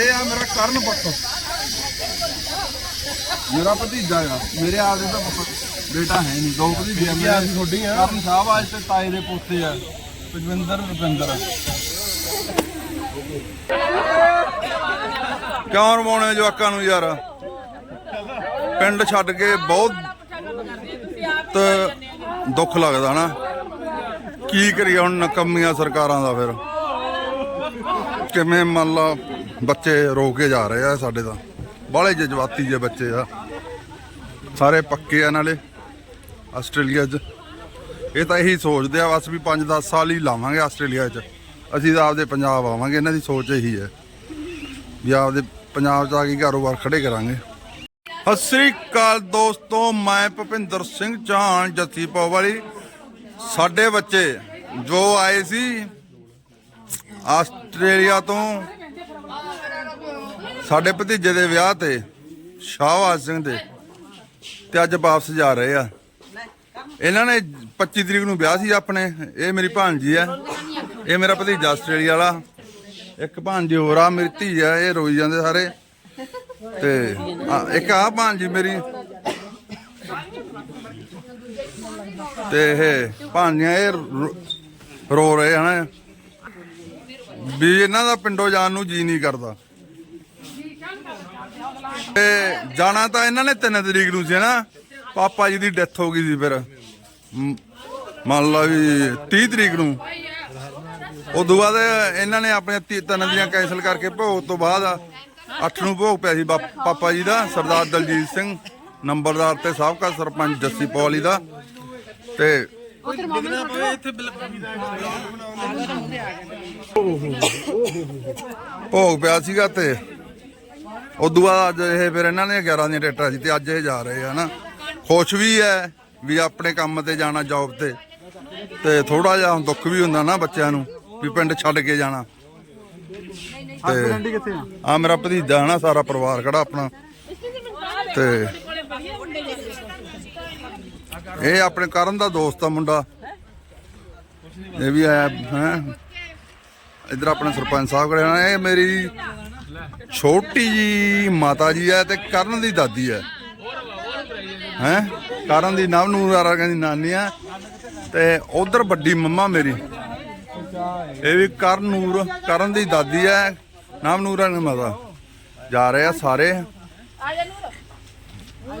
ਇਹ ਆ ਮੇਰਾ ਕਰਨ ਪੁੱਤ। ਮੇਰਾ ਭਤੀਜਾ ਆ। ਮੇਰੇ ਆਪਦੇ ਦਾ ਪੁੱਤ ਬੇਟਾ ਹੈ ਨਹੀਂ। ਦੋ ਭਤੀਜੇ ਆ ਮੇਰੇ ਛੋਡੀ ਆ। ਕਰਨ ਸਾਹਿਬ ਅੱਜ ਤੇ ਤਾਏ ਦੇ ਪੋਤੇ ਆ। ਪਜਵਿੰਦਰ ਰੁਪਿੰਦਰ। ਕਿਉਂ ਰਵਾਉਣੇ ਜਵਾਕਾਂ ਨੂੰ ਯਾਰ? ਪਿੰਡ ਛੱਡ ਕੇ ਬਹੁਤ ਤੇ ਦੁੱਖ ਲੱਗਦਾ ਨਾ ਕੀ ਕਰੀਏ ਹੁਣ ਨਕਮੀਆਂ ਸਰਕਾਰਾਂ ਦਾ ਫਿਰ? ਕਿਵੇਂ ਮੰਨ ਲਾ ਬੱਚੇ ਰੋ ਕੇ ਜਾ ਰਹੇ ਆ ਸਾਡੇ ਤਾਂ। ਬਾਹਲੇ ਜਜ਼ਬਾਤੀ ਜੇ ਬੱਚੇ ਆ। ਸਾਰੇ ਪੱਕੇ ਆ ਨਾਲੇ ਆਸਟ੍ਰੇਲੀਆ 'ਚ। ਇਹ ਤਾਂ ਇਹੀ ਸੋਚਦੇ ਆ ਬਸ ਵੀ 5-10 ਸਾਲ ਹੀ ਲਾਵਾਂਗੇ ਆਸਟ੍ਰੇਲੀਆ 'ਚ। ਅਸੀਂ ਤਾਂ ਆਪਦੇ ਪੰਜਾਬ ਆਵਾਂਗੇ, ਇਹਨਾਂ ਦੀ ਸੋਚ ਇਹੀ ਹੈ। ਵੀ ਆਪਦੇ ਪੰਜਾਬ 'ਚ ਆ ਕੇ ਕਾਰੋਬਾਰ ਖੜੇ ਕਰਾਂਗੇ। ਸਤਿ ਸ੍ਰੀ ਅਕਾਲ ਦੋਸਤੋ, ਮੈਂ ਭੁਪਿੰਦਰ ਸਿੰਘ ਚਾਹਣ ਜੱਸੀ ਪੋ ਵਾਲੀ। ਸਾਡੇ ਬੱਚੇ ਜੋ ਆਏ ਸੀ ਆਸਟ੍ਰੇਲੀਆ ਤੋਂ ਸਾਡੇ ਭਤੀਜੇ ਦੇ ਵਿਆਹ ਤੇ ਸ਼ਾਹਵਾਜ਼ ਸਿੰਘ ਦੇ ਤੇ ਅੱਜ ਵਾਪਸ ਜਾ ਰਹੇ ਆ। ਇਹਨਾਂ ਨੇ 25 ਤਰੀਕ ਨੂੰ ਵਿਆਹ ਸੀ ਆਪਣੇ। ਇਹ ਮੇਰੀ ਭਾਣਜੀ ਆ। ਇਹ ਮੇਰਾ ਭਤੀਜਾ ਆਸਟ੍ਰੇਲੀਆ ਵਾਲਾ। ਇੱਕ ਭਾਣਜੀ ਹੋਰ ਆ ਮੇਰੀ ਧੀ ਆ ਇਹ ਰੋਈ ਜਾਂਦੇ ਸਾਰੇ। ਤੇ ਆ, ਇੱਕ ਆ ਭਾਣਜੀ ਮੇਰੀ। ਤੇ ਇਹ ਭਾਣਜੀਆਂ ਇਹ ਰੋ- ਰੋ ਰਹੇ ਹਨ। ਵੀ ਇਹਨਾਂ ਦਾ ਪਿੰਡੋਂ ਜਾਣ ਨੂੰ ਜੀ ਨਹੀਂ ਕਰਦਾ। ਤੇ ਜਾਣਾ ਤਾਂ ਇਹਨਾਂ ਨੇ 3 ਤਰੀਕ ਨੂੰ ਸੀ ਨਾ। ਪਾਪਾ ਜੀ ਦੀ ਡੈਥ ਹੋ ਗਈ ਸੀ ਫਿਰ। ਮ- ਮੰਨ ਲਾ ਵੀ 30 ਤਰੀਕ ਨੂੰ। ਉਦੋਂ ਬਾਅਦ ਇਹਨਾਂ ਨੇ ਆਪਣੇ ਤੀ- ਤਿੰਨ ਦੀਆਂ ਕੈਂਸਲ ਕਰਕੇ ਭੋਗ ਤੋਂ ਬਾਅਦ 8 ਨੂੰ ਭੋਗ ਪਿਆ ਸੀ ਬਾਪ- ਪਾਪਾ ਜੀ ਦਾ, ਸਰਦਾਰ ਦਲਜੀਤ ਸਿੰਘ, ਨੰਬਰਦਾਰ ਤੇ ਸਾਬਕਾ ਸਰਪੰਚ ਜੱਸੀ ਪੌਲੀ ਦਾ। ਤੇ ਭੋਗ ਪਿਆ ਸੀਗਾ ਤੇ ਉਦੋਂ ਬਾਅਦ ਅੱਜ ਇਹ ਫਿਰ ਇਹਨਾਂ ਨੇ 11 ਦੀਆਂ ਟਿਕਟਾਂ ਸੀ ਤੇ ਅੱਜ ਇਹ ਜਾ ਰਹੇ ਆ ਨਾ ਖੁਸ਼ ਵੀ ਹੈ ਵੀ ਆਪਣੇ ਕੰਮ ਤੇ ਜਾਣਾ ਜੌਬ ਤੇ। ਤੇ ਥੋੜਾ ਜਿਹਾ ਹੁਣ ਦੁੱਖ ਵੀ ਹੁੰਦਾ ਨਾ ਬੱਚਿਆਂ ਨੂੰ, ਵੀ ਪਿੰਡ ਛੱਡ ਕੇ ਜਾਣਾ। ਤੇ ਆ ਮੇਰਾ ਭਤੀਜਾ, ਹਨਾ, ਸਾਰਾ ਪਰਿਵਾਰ ਖੜਾ ਆਪਣਾ। ਤੇ ਇਹ ਆਪਣੇ ਕਰਨ ਦਾ ਦੋਸਤ ਆ ਮੁੰਡਾ। ਇਹ ਵੀ ਆਇਆ, ਹੈ। ਇਧਰ ਆਪਣੇ ਸਰਪੰਚ ਸਾਹਿਬ ਖੜੇ ਇਹ ਮੇਰੀ ਛੋਟੀ ਜੀ ਮਾਤਾ ਜੀ ਹੈ ਤੇ ਕਰਨ ਦੀ ਦਾਦੀ ਹੈ। ਹੈ? ਕਰਨ ਦੀ ਨਵ ਨੂੰ ਕਹਿੰਦੀ ਨਾਨੀ ਆ ਤੇ ਉਧਰ ਵੱਡੀ ਮੰਮਾ ਮੇਰੀ। ਇਹ ਵੀ ਕਰਨ ਨੂਰ, ਕਰਨ ਦੀ ਦਾਦੀ ਹੈ। ਨਾਮ ਨੂਰਾ ਨੇ ਮਾਤਾ। ਜਾ ਰਹੇ ਆ ਸਾਰੇ।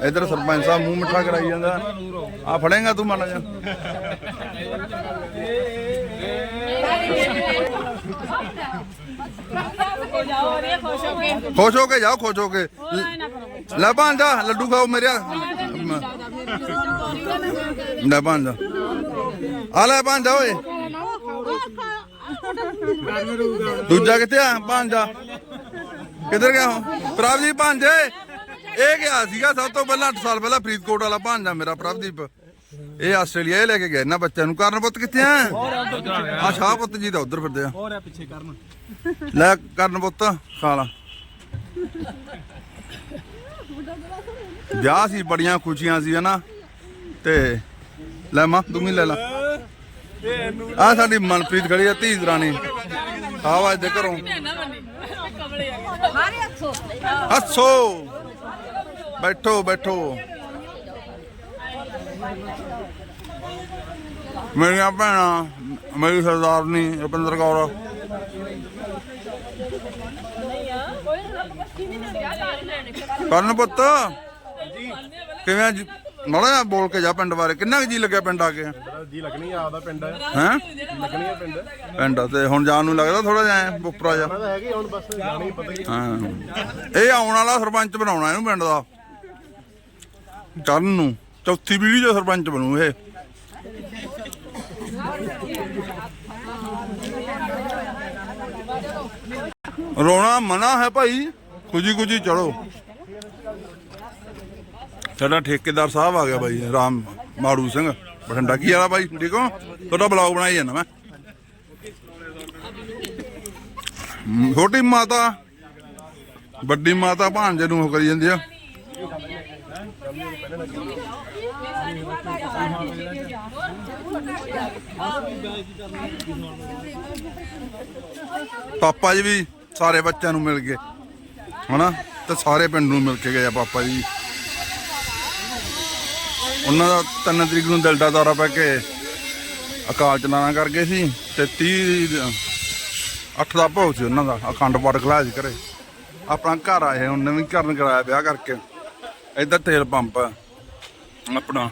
ਇਧਰ ਸਰਪੰਚ ਸਾਹਿਬ ਮੂੰਹ ਮਿੱਠਾ ਕਰਾਈ ਜਾਂਦਾ। ਆ ਫੜੇਗਾ ਤੂੰ ਮਾੜਾ ਜਾ ਖੁਸ਼ ਹੋ ਕੇ ਜਾਓ, ਖੁਸ਼ ਹੋ ਕੇ। ਲੈ ਭਾਂਜਾ ਲੱਡੂ ਖਾਓ ਮੇਰੇ। ਲੈ ਭਾਂਜਾ ਆ ਲੈ ਭਾਂਜਾ ਓਏ। ਦੂਜਾ ਕਿੱਥੇ ਆ? ਭਾਂਜਾ ਕਿੱਧਰ ਗਿਆ ਹੋ ਪ੍ਰਭਦੀਪ ਭਾਂਜੇ ਇਹ ਗਿਆ ਸੀਗਾ ਸਭ ਤੋਂ ਪਹਿਲਾਂ 8 ਸਾਲ ਪਹਿਲਾਂ ਫਰੀਦਕੋਟ ਵਾਲਾ। ਭਾਂਜਾ ਮੇਰਾ ਪ੍ਰਭਦੀਪ। ਇਹ ਆਸਟ੍ਰੇਲੀਆ ਇਹ ਲੈ ਕੇ ਗਿਆ ਇਹਨਾਂ ਬੱਚਿਆਂ ਨੂੰ। ਕਰਨ ਪੁੱਤ ਕਿੱਥੇ ਆ? ਆ ਸ਼ਾਹ ਪੁੱਤ ਜੀ ਦਾ ਉਧਰ ਫਿਰਦੇ ਆ। ਹੋਰ ਆ ਪਿੱਛੇ ਕਰਨ। ਲੈ ਕਰਨ ਪੁੱਤ ਖਾ ਲਾ। ਵਿਆਹ ਸੀ ਬੜੀਆਂ ਖੁਸ਼ੀਆਂ ਸੀ ਹਨਾ? ਤੇ ਲੈ ਮਾਂ ਤੂੰ ਵੀ ਲੈ ਲਾ। ਆ ਸਾਡੀ ਮਨਪ੍ਰੀਤ ਖੜੀ ਆ ਧੀ ਦਰਾਣੀ। ਆਵਾਜ਼ ਦੇ ਘਰੋਂ। ਹੱਸੋ ਬੈਠੋ ਬੈਠੋ। ਮੇਰੀਆਂ ਭੈਣਾਂ ਮੇਰੀ ਸਰਦਾਰਨੀ ਰੁਪਿੰਦਰ ਕੌਰ। ਕਰਨ ਪੁੱਤ ਕਿਵੇਂ ਮਾੜਾ ਬੋਲ ਕੇ ਜਾ ਪਿੰਡ ਬਾਰੇ। ਕਿੰਨਾ ਜੀ ਲੱਗਿਆ ਪਿੰਡ ਆ ਕੇ? ਜੀ ਲੱਗਣੀ ਆ ਆਪਦਾ ਪਿੰਡ ਹੈ? ਹੈ ਲੱਗਣੀ ਆ ਪਿੰਡ। ਪਿੰਡ ਤੇ ਹੁਣ ਜਾਣ ਨੂੰ ਲੱਗਦਾ ਥੋੜਾ ਜਿਹਾ ਉੱਪਰਾ ਜਾ ਹੈਗੀ ਹੁਣ ਬਸ ਜਾਣੀ ਪਤਾ ਹੀ ਹਾਂ। ਇਹ ਆਉਣ ਵਾਲਾ ਸਰਪੰਚ ਬਣਾਉਣਾ ਇਹਨੂੰ ਪਿੰਡ ਦਾ। ਕਰਨ ਨੂੰ। ਚੌਥੀ ਪੀੜ੍ਹੀ ਦਾ ਸਰਪੰਚ ਬਣੂ ਇਹ। ਰੋਣਾ ਮਨਾ ਹੈ ਭਾਈ, ਖੁਜੀ ਖੁਜੀ ਚੜੋ। ਸਾਡਾ ਠੇਕੇਦਾਰ ਸਾਹਿਬ ਆ ਗਿਆ ਬਾਈ, ਰਾਮ ਮਾੜੂ ਸਿੰਘ। ਬਠਿੰਡਾ ਕੀ ਵਾਲਾ ਬਾਈ, ਠੀਕ ਹੋ? ਤੁਹਾਡਾ ਬਲੌਗ ਬਣਾਈ ਜਾਂਦਾ ਮੈਂ। ਛੋਟੀ ਮਾਤਾ, ਵੱਡੀ ਮਾਤਾ ਭਾਂਜੇ ਨੂੰ ਉਹ ਕਰੀ ਜਾਂਦੀ ਆ। ਪਾਪਾ ਜੀ ਵੀ ਸਾਰੇ ਬੱਚਿਆਂ ਨੂੰ ਮਿਲ ਗਏ, ਹਨਾ? ਤੇ ਸਾਰੇ ਪਿੰਡ ਨੂੰ ਮਿਲ ਕੇ ਗਏ ਆ ਪਾਪਾ ਜੀ। ਉਹਨਾਂ ਦਾ 3 ਤਰੀਕ ਨੂੰ ਦਿਲ ਦਾ ਦੌਰਾ ਪੈ ਕੇ ਅਕਾਲ ਚਲਾਣਾ ਕਰ ਗਏ ਸੀ ਤੇ 30 ਅੱਠ ਦਾ ਭੋਗ ਸੀ ਉਹਨਾਂ ਦਾ, ਅਖੰਡ ਪਾਠ ਖਲਾਇਆ ਸੀ ਘਰੇ ਆਪਣਾ ਘਰ ਆਏ, ਹੁਣ ਨਵੀਂ ਕਰਨ ਕਰਾਇਆ ਵਿਆਹ ਕਰਕੇ। ਇੱਧਰ ਤੇਲ ਪੰਪ ਆ। ਆਪਣਾ।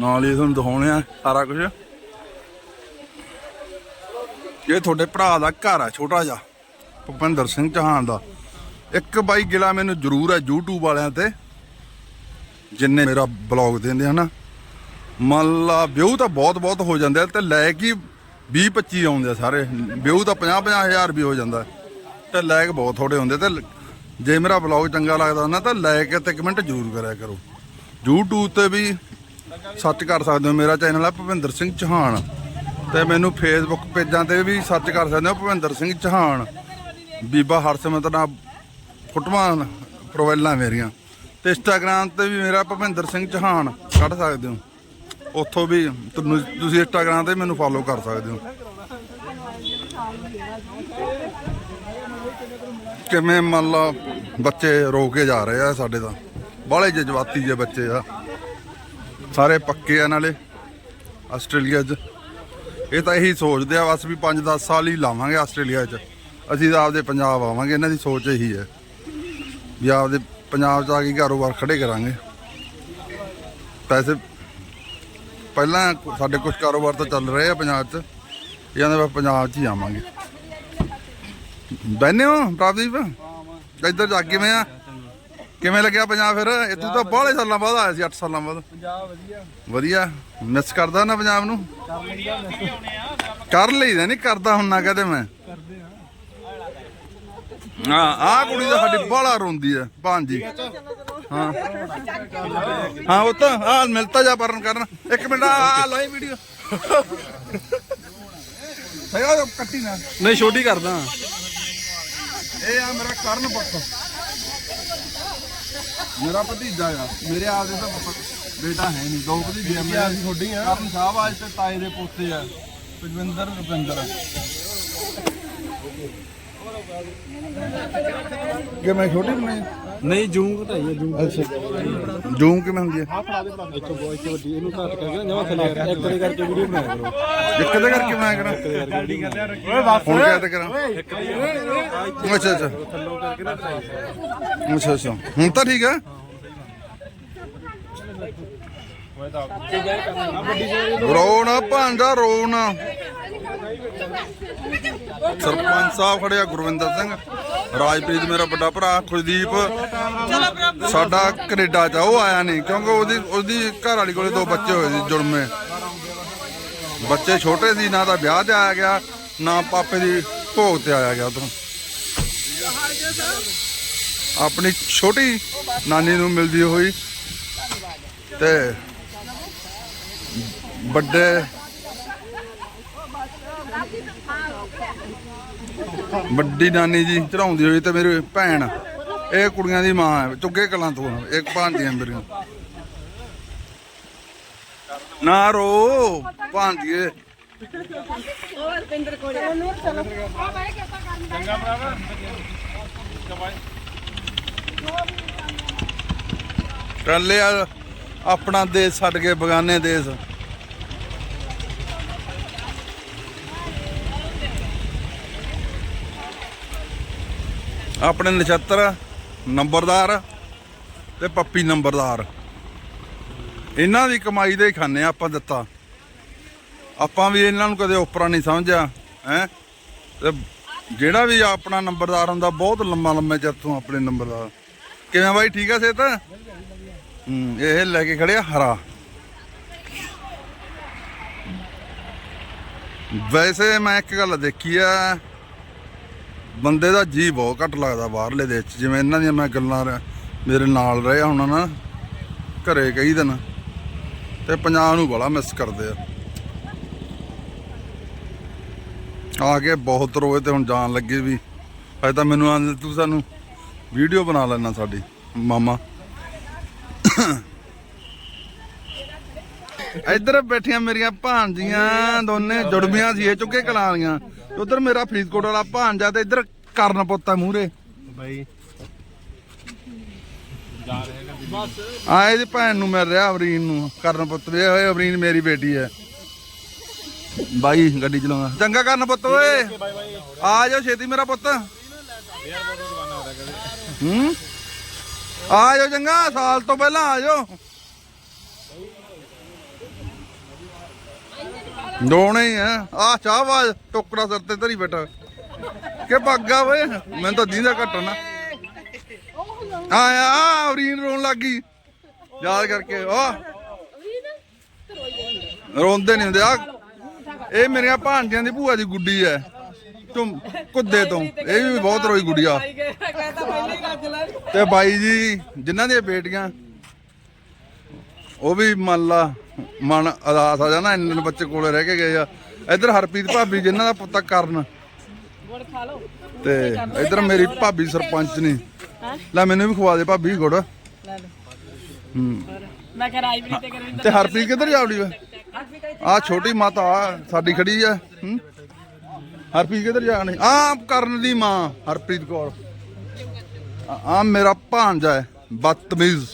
ਨਾਲ ਹੀ ਤੁਹਾਨੂੰ ਦਿਖਾਉਣੇ ਆ ਸਾਰਾ ਕੁਝ ਇਹ ਤੁਹਾਡੇ ਭਰਾ ਦਾ ਘਰ ਆ, ਛੋਟਾ ਜਿਹਾ। ਭੁਪਿੰਦਰ ਸਿੰਘ ਚੌਹਾਨ ਦਾ। ਇੱਕ ਬਾਈ ਗਿਲਾ ਮੈਨੂੰ ਜ਼ਰੂਰ ਹੈ YouTube ਵਾਲਿਆਂ ਤੇ। ਜਿੰਨੇ ਮੇਰਾ ਬਲੌਗ ਦਿੰਦੇ ਹਨਾ ਮੰਨ ਲਾ ਵਿਊ ਤਾਂ ਬਹੁਤ ਬਹੁਤ ਹੋ ਜਾਂਦੇ ਆ ਤੇ ਲਾਇਕ ਹੀ 20 25 ਆਉਂਦੇ ਆ ਸਾਰੇ। ਵਿਊ ਤਾਂ 50 50 ਹਜ਼ਾਰ ਵੀ ਹੋ ਜਾਂਦਾ। ਤੇ ਲਾਇਕ ਬਹੁਤ ਥੋੜੇ ਹੁੰਦੇ ਤੇ ਜੇ ਮੇਰਾ ਬਲੌਗ ਚੰਗਾ ਲੱਗਦਾ ਨਾ ਤਾਂ ਲਾਇਕ ਤੇ ਕਮੈਂਟ ਜ਼ਰੂਰ ਕਰਿਆ ਕਰੋ। YouTube ਤੇ ਵੀ ਸਰਚ ਕਰ ਸਕਦੇ ਹੋ ਮੇਰਾ ਚੈਨਲ ਹੈ ਭੁਪਿੰਦਰ ਸਿੰਘ ਚੌਹਾਨ। ਤੇ ਮੈਨੂੰ ਫੇਸਬੁੱਕ ਪੇਜਾਂ ਤੇ ਵੀ ਸਰਚ ਕਰ ਸਕਦੇ ਹੋ ਭੁਪਿੰਦਰ ਸਿੰਘ ਚੌਹਾਨ। ਬੀਬਾ ਹਰਸਿਮਰਤ ਨਾਲ ਫੋਟੋਆਂ ਪ੍ਰੋਫਾਈਲਾਂ ਮੇਰੀਆਂ। ਤੇ ਇੰਸਟਾਗ੍ਰam ਤੇ ਵੀ ਮੇਰਾ ਭੁਪਿੰਦਰ ਸਿੰਘ ਚੌਹਾਨ ਕੱਢ ਸਕਦੇ ਹੋ। ਉੱਥੋਂ ਵੀ ਤੁਹਾਨੂੰ ਤੁਸੀਂ ਇੰਸਟਾਗ੍ਰam ਤੇ ਮੈਨੂੰ ਫੋਲੋ ਕਰ ਸਕਦੇ ਹੋ। ਕਿਵੇਂ ਮੰਨ ਲਾ ਬੱਚੇ ਰੋ ਕੇ ਜਾ ਰਹੇ ਆ ਸਾਡੇ ਤਾਂ। ਬਾਹਲੇ ਜਜ਼ਬਾਤੀ ਜੇ ਬੱਚੇ ਆ। ਸਾਰੇ ਪੱਕੇ ਆ ਨਾਲੇ, ਆਸਟ੍ਰੇਲੀਆ 'ਚ। ਇਹ ਤਾਂ ਇਹੀ ਸੋਚਦੇ ਆ ਬਸ ਵੀ 5-10 ਸਾਲ ਹੀ ਲਾਵਾਂਗੇ ਆਸਟ੍ਰੇਲੀਆ 'ਚ। ਅਸੀਂ ਤਾਂ ਆਪਦੇ ਪੰਜਾਬ ਆਵਾਂਗੇ, ਇਹਨਾਂ ਦੀ ਸੋਚ ਇਹੀ ਹੈ। ਵੀ ਆਪਦੇ ਪੰਜਾਬ 'ਚ ਆ ਕੇ ਕਾਰੋਬਾਰ ਖੜੇ ਕਰਾਂਗੇ। ਪੈਸੇ, ਪਹਿਲਾਂ ਸਾਡੇ ਕੁਝ ਕਾਰੋਬਾਰ ਤਾਂ ਚੱਲ ਰਹੇ ਆ ਪੰਜਾਬ 'ਚ। ਇਹਨਾਂ ਕਹਿੰਦੇ ਪੰਜਾਬ 'ਚ ਹੀ ਆਵਾਂਗੇ। ਬੈਨੇ ਹੋ ਪ੍ਰਭਦੀਪ? ਇੱਧਰ ਜਾ ਕੇ ਕਿਵੇਂ ਆ? ਕਿਵੇਂ ਲੱਗਿਆ ਪੰਜਾਬ ਫਿਰ? ਇਹ ਤੂੰ ਤਾਂ ਬਾਹਲੇ ਸਾਲਾਂ ਬਾਅਦ ਆਇਆ ਸੀ 8 ਸਾਲਾਂ ਬਾਅਦ। ਪੰਜਾਬ ਵਧੀਆ। ਵਧੀਆ। ਮਿਸ ਕਰਦਾ ਨਾ ਪੰਜਾਬ ਨੂੰ? ਕਰ ਲਈਦਾ ਨਹੀਂ ਕਰਦਾ ਹੁੰਨਾ ਕਹਦੇ ਮੈਂ। ਹਾਂ ਆ ਕੁੜੀ ਤਾਂ ਸਾਡੀ ਬਾਹਲਾ ਰੋਂਦੀ ਐ ਭਾਂਜੀ ਹਾਂ। ਹਾਂ ਉਹ ਤਾਂ ਆ ਮਿਲਤਾ ਜਾ ਪਰਨ ਕਰਨ। ਇੱਕ ਮਿੰਟ ਆ ਲਾਈ ਵੀਡੀਓ ਸਹੀ ਕੱਟੀ ਨਾ ਨਹੀਂ ਛੋਟੀ ਕਰਦਾ। ਇਹ ਆ ਮੇਰਾ ਕਰਨ ਪੁੱਤ। ਮੇਰਾ ਭਤੀਜਾ ਆ। ਮੇਰੇ ਆਪਦੇ ਤਾਂ ਪੁੱਤ- ਬੇਟਾ ਹੈ ਨਹੀਂ। ਦੋ ਭਤੀਜੇ ਆ ਮੇਰੇ ਛੋਟੀ ਆ। ਕਰਨ ਸਾਹਿਬ ਅੱਜ ਤੇ ਤਾਏ ਦੇ ਪੋਤੇ ਆ। ਪਜਵਿੰਦਰ ਰੁਪਿੰਦਰ। ਕਿ ਮੈਂ ਛੋਟੀ ਬਣਾਈ ਨਹੀਂ ਜੂਮ ਘਟਾਈ ਹੈ ਜੂਮ। ਅੱਛਾ। ਜੂਮ ਕਿਵੇਂ ਹੁੰਦੀ ਹੈ ਇੱਥੋਂ ਬਹੁਤ ਵੱਡੀ ਇਹਨੂੰ ਘੱਟ ਕਰਕੇ ਜਮਾ ਥੱਲੇ ਇੱਕ ਦੇ ਕਰਕੇ ਵੀਡੀਓ ਬਣਾਇਆ ਕਰੋ। ਇੱਕ ਦੇ ਕਰਕੇ ਮੈਂ ਕਰਾਂ। ਓਏ ਬਸ। ਹੁਣ ਕਿਆ ਤੇ ਕਰਾਂ? ਅੱਛਾ ਅੱਛਾ। ਥੱਲੋਂ ਕਰਕੇ ਨਾ ਅੱਛਾ ਅੱਛਾ। ਹੁਣ ਤਾਂ ਠੀਕ ਹੈ ਮੈਂ ਤਾਂ ਵੱਡੀ ਰੋਣਾ ਭਾਂਜਾ ਰੋਣਾ। ਸਰਪੰਚ ਸਾਹਿਬ ਖੜੇ ਆ, ਗੁਰਵਿੰਦਰ ਸਿੰਘ। ਰਾਜਪ੍ਰੀਤ ਮੇਰਾ ਵੱਡਾ ਭਰਾ ਖੁਸ਼ਦੀਪ ਸਾਡਾ ਕੈਨੇਡਾ ਚ ਉਹ ਆਇਆ ਨਹੀਂ, ਕਿਉਂਕਿ ਉਹਦੀ ਉਹਦੀ ਘਰ ਵਾਲੀ ਕੋਲੇ ਦੋ ਬੱਚੇ ਹੋਏ ਸੀ, ਜੁੜਮੇ। ਬੱਚੇ ਛੋਟੇ ਸੀ, ਨਾ ਤਾਂ ਵਿਆਹ ਤੇ ਆਇਆ ਗਿਆ, ਨਾ ਪਾਪੇ ਦੀ ਭੋਗ ਤੇ ਆਇਆ ਗਿਆ ਉਧਰੋਂ। ਆਪਣੀ ਛੋਟੀ ਨਾਨੀ ਨੂੰ ਮਿਲਦੀ ਹੋਈ ਤੇ ਵੱਡੇ ਵੱਡੀ ਨਾਨੀ ਜੀ ਚੜਾਉਂਦੀ ਹੋਈ ਤੇ ਮੇਰੀ ਭੈਣ ਇਹ ਕੁੜੀਆਂ ਦੀ ਮਾਂ ਹੈ ਚੁੱਗੇ ਕਲਾਂ ਤੋਂ ਆ, ਇੱਕ ਭਾਂਜੀਆਂ ਮੇਰੀਆਂ। ਨਾ ਰੋ ਭਾਂਜੀਏ ਹੋਰ ਪਿੰਦਰ ਕੋਲੇ ਨੂਰ ਚਲੋ ਆ ਬਾਈ ਕਿੱਦਾਂ ਕਰਨਾ ਚੱਲੇ ਆ ਆਪਣਾ ਦੇਸ਼ ਛੱਡ ਕੇ ਬਗਾਨੇ ਦੇਸ਼। ਆਪਣੇ ਨਛੱਤਰ, ਨੰਬਰਦਾਰ ਤੇ ਪੱਪੀ ਨੰਬਰਦਾਰ। ਇਹਨਾਂ ਦੀ ਕਮਾਈ ਦੇ ਹੀ ਖਾਣੇ ਆਪਾਂ ਦਿੱਤਾ। ਆਪਾਂ ਵੀ ਇਹਨਾਂ ਨੂੰ ਕਦੇ ਉਪਰਾ ਨਹੀਂ ਸਮਝਿਆ, ਹੈ? ਤੇ ਜਿਹੜਾ ਵੀ ਆਪਣਾ ਨੰਬਰਦਾਰ ਹੁੰਦਾ, ਬਹੁਤ ਲੰਮਾ ਲੰਮੇ ਚਿਰ ਤੋਂ ਆਪਣੇ ਨੰਬਰਦਾਰ। ਕਿਵੇਂ ਬਾਈ, ਠੀਕ ਆ ਸੇਤ ਹੂੰ, ਇਹ ਲੈ ਕੇ ਖੜਿਆ ਹਰਾ। ਵੈਸੇ ਮੈਂ ਇੱਕ ਗੱਲ ਦੇਖੀ ਆ ਬੰਦੇ ਦਾ ਜੀ ਬਹੁਤ ਘੱਟ ਲੱਗਦਾ ਬਾਹਰਲੇ ਦੇਸ਼ 'ਚ। ਜਿਵੇਂ ਇਹਨਾਂ ਦੀਆਂ ਮੈਂ ਗੱਲਾਂ ਮੇਰੇ ਨਾਲ ਰਹੇ ਹੁਣ ਨਾ, ਘਰੇ ਕਈ ਦਿਨ। ਤੇ ਪੰਜਾਬ ਨੂੰ ਬੜਾ ਮਿਸ ਕਰਦੇ ਆ। ਆ ਕੇ ਬਹੁਤ ਰੋਏ ਤੇ ਹੁਣ ਜਾਣ ਲੱਗੇ ਵੀ। ਅਜੇ ਤਾਂ ਮੈਨੂੰ ਆਂਦੇ, ਤੂੰ ਸਾਨੂੰ ਵੀਡੀਓ ਬਣਾ ਲੈਣਾ ਸਾਡੀ, ਮਾਮਾ। ਇੱਧਰ ਬੈਠੀਆਂ ਮੇਰੀਆਂ ਭਾਂਜੀਆਂ ਦੋਨੇ ਜੁੜਮੀਆਂ ਸੀ, ਇਹ ਚੁੱਕੇ ਕਲਾਂ ਉਧਰ ਮੇਰਾ ਫਰੀਦਕੋਟ ਵਾਲਾ ਭਾਂਜਾ ਤੇ ਇੱਧਰ ਕਰਨ ਪੁੱਤ ਮੂਰੇ ਬਾਈ। ਆ ਇਹਦੀ ਭੈਣ ਨੂੰ ਮਿਲ ਰਿਹਾ ਅਵਰੀਨ ਨੂੰ। ਕਰਨ ਪੁੱਤ ਵੇ ਹੋਏ ਅਵਰੀਨ ਮੇਰੀ ਬੇਟੀ ਹੈ। ਬਾਈ ਗੱਡੀ ਚਲਾਉਂਦਾ। ਚੰਗਾ ਕਰਨ ਪੁੱਤ ਓਏ। ਆ ਜਾਓ ਛੇਤੀ ਮੇਰਾ ਪੁੱਤ। ਹੂੰ? ਆ ਜਾਓ ਚੰਗਾ ਸਾਲ ਤੋਂ ਪਹਿਲਾਂ ਆ ਜਾਓ। ਦੋਣੇ ਹੀ ਆ। ਆ ਚਾਹਵਾਜ ਟੋਕਰਾ ਸਿਰ ਤੇ ਧਰੀ ਬੈਠਾ। ਕਿ ਭੱਗਾ ਓਏ। ਮੈਨੂੰ ਤਾਂ ਦੀਂਦਾ ਘੱਟ ਨਾ। ਆਇਆ ਆ ਅਵਰੀਨ ਰੋਣ ਲੱਗ ਗਈ। ਯਾਦ ਕਰਕੇ ਆ ਰੋਂਦੇ ਨਹੀਂ ਹੁੰਦੇ। ਆ ਇਹ ਮੇਰੀਆਂ ਭਾਂਜੀਆਂ ਦੀ ਭੂਆ ਦੀ ਗੁੱਡੀ ਐ। ਤੁਮ ਕੁੱਦੇ ਤੋਂ। ਇਹ ਵੀ ਬਹੁਤ ਰੋਈ ਗੁੱਡੀਆ ਤੇ ਬਾਈ ਜੀ ਜਿਨ੍ਹਾਂ ਦੀਆਂ ਬੇਟੀਆਂ ਉਹ ਵੀ ਮੰਨ ਲਾ ਮਨ ਅਦਾਸ ਆ ਜਾਣਾ ਇੰਨੇ ਬੱਚੇ ਕੋਲੇ ਰਹਿ ਕੇ ਗਏ ਆ। ਇੱਧਰ ਹਰਪ੍ਰੀਤ ਭਾਬੀ ਜਿਨ੍ਹਾਂ ਦਾ ਪੁੱਤ ਕਰਨ। ਗੁੜ ਖਾ ਲਓ। ਤੇ ਇੱਧਰ ਮੇਰੀ ਭਾਬੀ ਸਰਪੰਚ ਨੇ। ਲੈ ਮੈਨੂੰ ਵੀ ਖਵਾ ਦੇ ਭਾਬੀ ਗੁੜ। ਲੈ ਲਓ। ਹੂੰ। ਮੈਂ ਕਿਹਾ ਰਾਜਵੀਰ ਤੇ ਕਰਿੰਦਰ ਤੇ ਹਰਪ੍ਰੀਤ ਕਿੱਧਰ ਜਾਵੜੀ ਵੇ? ਆ ਛੋਟੀ ਮਾਤਾ ਸਾਡੀ ਖੜੀ ਆ। ਹਰਪ੍ਰੀਤ ਕਿੱਧਰ ਜਾਣੀ? ਆ ਕਰਨ ਦੀ ਮਾਂ ਹਰਪ੍ਰੀਤ ਕੌਰ। ਆ- ਆ ਮੇਰਾ ਭਾਂਜਾ ਹੈ ਬਦਤਮੀਜ਼।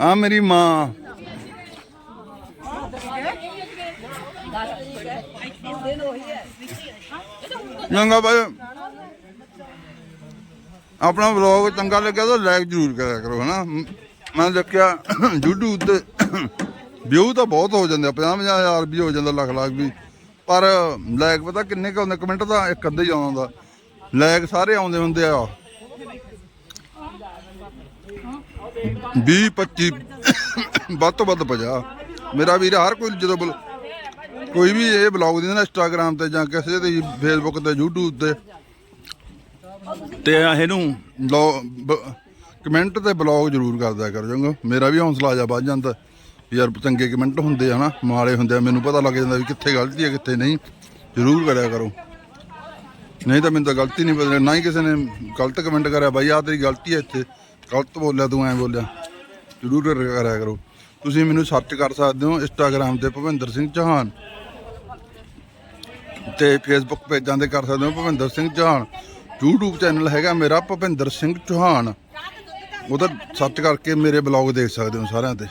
ਆ ਮੇਰੀ ਮਾਂ। ਚੰਗਾ ਬਾਈ। ਆਪਣਾ ਵਲੌਗ ਚੰਗਾ ਲੱਗਿਆ ਤਾਂ ਲਾਈਕ ਜ਼ਰੂਰ ਕਰਿਆ ਕਰੋ, ਹਨਾ? ਮ- ਮੈਂ ਦੇਖਿਆ YouTube ਤੇ ਵਿਊ ਤਾਂ ਬਹੁਤ ਹੋ ਜਾਂਦੇ ਆ 50 ਹਜ਼ਾਰ ਵੀ ਹੋ ਜਾਂਦਾ ਲੱਖ ਲੱਖ ਵੀ। ਪਰ ਲਾਇਕ ਪਤਾ ਕਿੰਨੇ ਕੁ ਹੁੰਦੇ ਕਮੈਂਟ ਤਾਂ ਇੱਕ ਅੱਧੇ ਹੀ ਆਉਂਦਾ। ਲਾਇਕ ਸਾਰੇ ਆਉਂਦੇ ਹੁੰਦੇ ਆ। 20 25 ਵੱਧ ਤੋਂ ਵੱਧ 50 ਮੇਰਾ ਵੀਰ ਹਰ ਕੋਈ ਜਦੋਂ ਬਲ- ਕੋਈ ਵੀ ਇਹ ਬਲੌਗ ਦਿੰਦਾ ਨਾ ਇੰਸਟਾਗ੍ਰam ਤੇ ਜਾਂ ਕਿਸੇ ਤੇ ਫੇਸਬੁੱਕ ਤੇ, YouTube ਤੇ ਤੇ ਇਹਨੂੰ ਕਮੈਂਟ ਤੇ ਬਲੌਗ ਜ਼ਰੂਰ ਕਰਦਿਆ ਕਰ ਜਾਂਗਾ ਮੇਰਾ ਵੀ ਹੌਸਲਾ ਜਾ ਵੱਧ ਜਾਂਦਾ। ਯਾਰ ਚੰਗੇ ਕਮੈਂਟ ਹੁੰਦੇ ਆ ਨਾ ਮਾੜੇ ਹੁੰਦੇ ਆ, ਮੈਨੂੰ ਪਤਾ ਲੱਗ ਜਾਂਦਾ ਵੀ ਕਿੱਥੇ ਗਲਤੀ ਹੈ ਕਿੱਥੇ ਨਹੀਂ। ਜ਼ਰੂਰ ਕਰਿਆ ਕਰੋ। ਨਹੀਂ ਤਾਂ ਮੈਨੂੰ ਤਾਂ ਗਲਤੀ ਨਹੀਂ ਪਤਾ, ਨਾ ਹੀ ਕਿਸੇ ਨੇ ਗਲਤ ਕਮੈਂਟ ਕਰਿਆ, ਬਾਈ ਆ ਤੇਰੀ ਗਲਤੀ ਹੈ ਇੱਥੇ। ਗਲਤ ਬੋਲਿਆ, ਤੂੰ ਐ ਬੋਲਿਆ। ਜ਼ਰੂਰ ਕਰਿਆ ਕਰੋ। ਤੁਸੀਂ ਮੈਨੂੰ ਸਰਚ ਕਰ ਸਕਦੇ ਹੋ ਇੰਸਟਾਗ੍ਰam ਤੇ ਭਵਿੰਦਰ ਸਿੰਘ ਚੌਹਾਨ। ਤੇ ਫੇਸਬੁੱਕ ਪੇਜਾਂ ਤੇ ਕਰ ਸਕਦੇ ਹੋ, ਭਵਿੰਦਰ ਸਿੰਘ ਚੌਹਾਨ। YouTube ਚੈਨਲ ਹੈਗਾ ਮੇਰਾ, ਭਵਿੰਦਰ ਸਿੰਘ ਚੌਹਾਨ। ਉਹਦਾ ਸਰਚ ਕਰਕੇ ਮੇਰੇ ਬਲੌਗ ਦੇਖ ਸਕਦੇ ਹੋ ਸਾਰਿਆਂ ਤੇ।